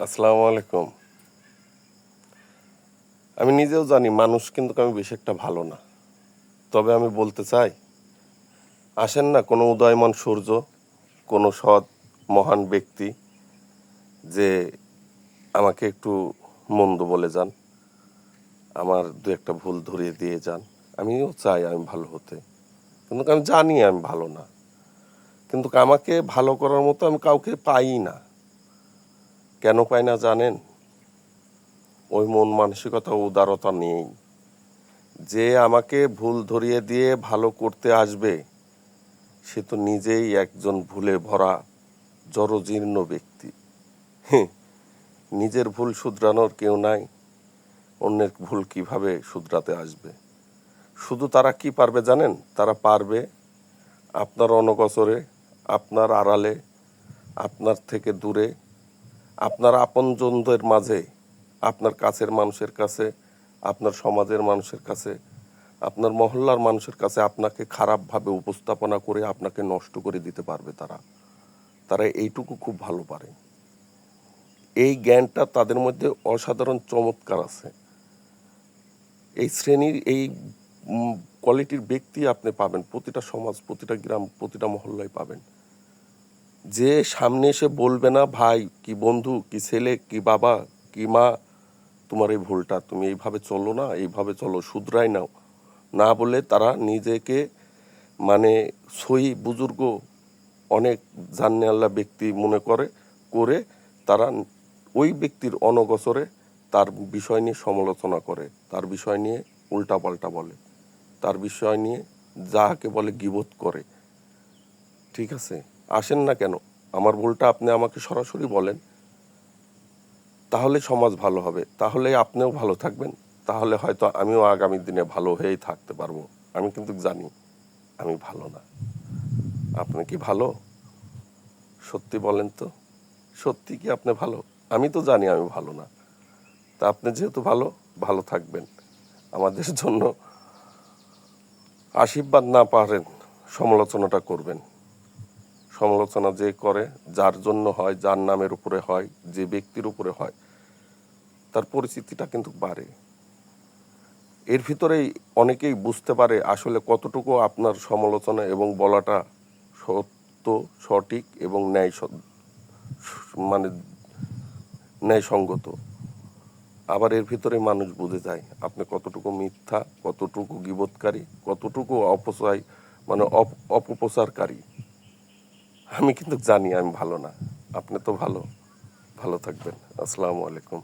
আসসালামু আলাইকুম। আমি নিজেও জানি মানুষ কিন্তু আমি বেশি একটা ভালো না। তবে আমি বলতে চাই, আসেন না কোনো উদয়মান সূর্য, কোনো সৎ, মহান ব্যক্তি যে আমাকে একটু মন্দ বলে যান, আমার দু একটা ভুল ধরিয়ে দিয়ে যান। আমিও চাই আমি ভালো হতে। কিন্তু আমি জানি আমি ভালো না। কিন্তু আমাকে ভালো করার মতো আমি কাউকে পাই না। কেন পাই না জানেন? ওই মন মানসিকতা উদারতা নেই যে আমাকে ভুল ধরিয়ে দিয়ে ভালো করতে আসবে, সে তো নিজেই একজন ভুলে ভরা, জরজীর্ণ ব্যক্তি। নিজের ভুল শুধরানোর কেউ নাই, অন্যের ভুল কীভাবে শুধরাতে আসবে? শুধু তারা কি পারবে জানেন? তারা পারবে আপনার অনগচরে আপনার আড়ালে, আপনার থেকে দূরে আপনার আপনজনদের মাঝে, আপনার কাছের মানুষের কাছে, আপনার সমাজের মানুষের কাছে, আপনার মহল্লার মানুষের কাছে আপনাকে খারাপভাবে উপস্থাপনা করে আপনাকে নষ্ট করে দিতে পারবে তারা। তারা এইটুকু খুব ভালো পারে। এই জ্ঞানটা তাদের মধ্যে অসাধারণ চমৎকার আছে। এই শ্রেণির, এই কোয়ালিটির ব্যক্তি আপনি পাবেন, প্রতিটা সমাজ, প্রতিটা গ্রাম, প্রতিটা মহল্লায় পাবেন। যে সামনে এসে বলবে না, ভাই, কি বন্ধু, কি ছেলে, কি বাবা, কি মা, তোমার এই ভুলটা, তুমি এইভাবে চলো না, এইভাবে চলো, শুধরাই নাও। না বলে তারা নিজেকে মানে সই বুজুর্গ অনেক জানে আল্লাহ ব্যক্তি মনে করে করে তারা ওই ব্যক্তির অনগসরে তার বিষয় নিয়ে সমালোচনা করে, তার বিষয় নিয়ে উল্টাপাল্টা বলে, তার বিষয় নিয়ে যাকে বলে গিবোধ করে। ঠিক আছে? আসেন না কেন? আমার ভুলটা আপনি আমাকে সরাসরি বলেন। তাহলে সমাজ ভালো হবে। তাহলে আপনিও ভালো থাকবেন। তাহলে হয়তো আমিও আগামী দিনে ভালো হয়েই থাকতে পারব। আমি কিন্তু জানি, আমি ভালো না। আপনি কি ভালো? সত্যি বলেন তো। সত্যি কি আপনি ভালো? আমি তো জানি আমি ভালো না। তা আপনি যেহেতু ভালো ভালো থাকবেন। আমাদের জন্য আশীর্বাদ না পারেন, সমালোচনাটা করবেন। সমালোচনা যে করে, যার জন্য হয়, যার নামের উপরে হয়, যে ব্যক্তির উপরে হয়, তার পরিচিতিটা কিন্তু বাড়ে। এর ভিতরেই অনেকেই বুঝতে পারে আসলে কতটুকু আপনার সমালোচনা এবং বলাটা সত্য, সঠিক এবং ন্যায় মানে ন্যায়সঙ্গত। আবার এর ভিতরে মানুষ বুঝে যায়, আপনি কতটুকু মিথ্যা, কতটুকু গিবোধকারী, কতটুকু অপচয় মানে অপ- অপপ্রচারকারী। আমি কিন্তু জানি আমি ভালো না। আপনি তো ভালো। ভালো থাকবেন। আসসালামু আলাইকুম।